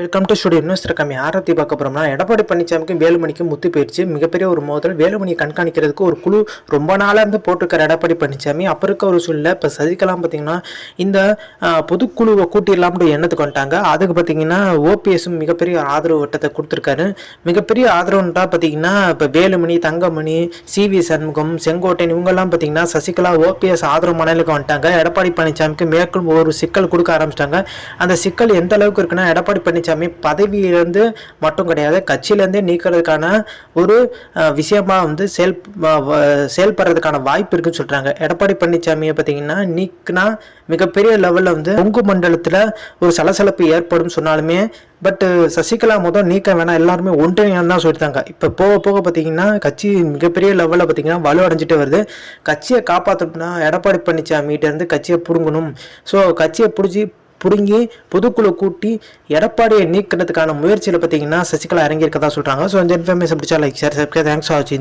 Welcome to studio news கம்மி ஆரத்தி பார்க்க போகிறோம்னா எடப்பாடி பழனிசாமிக்கும் வேலுமணிக்கும் முத்து போயிடுச்சு மிகப்பெரிய ஒரு மோதல். வேலுமணியை கண்காணிக்கிறதுக்கு ஒரு குழு ரொம்ப நாளாக இருந்து போட்டிருக்கார் எடப்பாடி பழனிசாமி. அப்போ இருக்க ஒரு சூழ்நிலை இப்போ சதிக்கலாம் பார்த்தீங்கன்னா இந்த பொதுக்குழுவை கூட்டிடலாம்னு எண்ணத்துக்கு வந்துட்டாங்க. அதுக்கு பார்த்தீங்கன்னா ஓபிஎஸும் மிகப்பெரிய ஆதரவு வட்டத்தை கொடுத்துருக்காரு. மிகப்பெரிய ஆதரவுன்றா பார்த்தீங்கன்னா இப்போ வேலுமணி தங்கமணி சி வி சண்முகம் செங்கோட்டையன் இவங்கெல்லாம் பார்த்தீங்கன்னா சசிகலா ஓபிஎஸ் ஆதரவு மணலுக்கு வந்துட்டாங்க. எடப்பாடி பழனிசாமிக்கு மேற்கொள் ஒரு சிக்கல் கொடுக்க ஆரம்பிச்சிட்டாங்க. அந்த சிக்கல் எந்த அளவுக்கு இருக்குன்னா எடப்பாடி பழனிசாமி பதவியிலிருந்து மட்டும் கிடையாது கட்சியிலேருந்தே நீக்கிறதுக்கான ஒரு விஷயமா வந்து செயல் வ- செயல்படுறதுக்கான வாய்ப்பு இருக்குன்னு சொல்கிறாங்க எடப்பாடி பழனிசாமியை பார்த்தீங்கன்னா நீக்குனா மிகப்பெரிய லெவலில் வந்து கொங்கு மண்டலத்தில் ஒரு சலசலப்பு ஏற்படும் சொன்னாலுமே பட் சசிகலா மொதல் நீக்க வேணாம் எல்லாருமே ஒன்றிணையாக தான் சொல்லிட்டாங்க இப்போ போக போக பார்த்தீங்கன்னா கட்சி மிகப்பெரிய லெவலில் பார்த்தீங்கன்னா வலு அடைஞ்சிட்டு வருது. கட்சியை காப்பாற்றணும்னா எடப்பாடி பழனிசாமிகிட்டேருந்து கட்சியை பிடுங்கணும். ஸோ கட்சியை பிடிச்சி பிடுங்கி பொதுக்குழு கூட்டி எடப்பாடியை நீக்கிறதுக்கான முயற்சியில் பார்த்தீங்கன்னா சசிகலா இறங்கியிருக்கதா சொல்கிறாங்க ஸோ இந்த இன்ஃபர்மேஷன் பிடிச்சா like share subscribe thanks for வாட்சிங்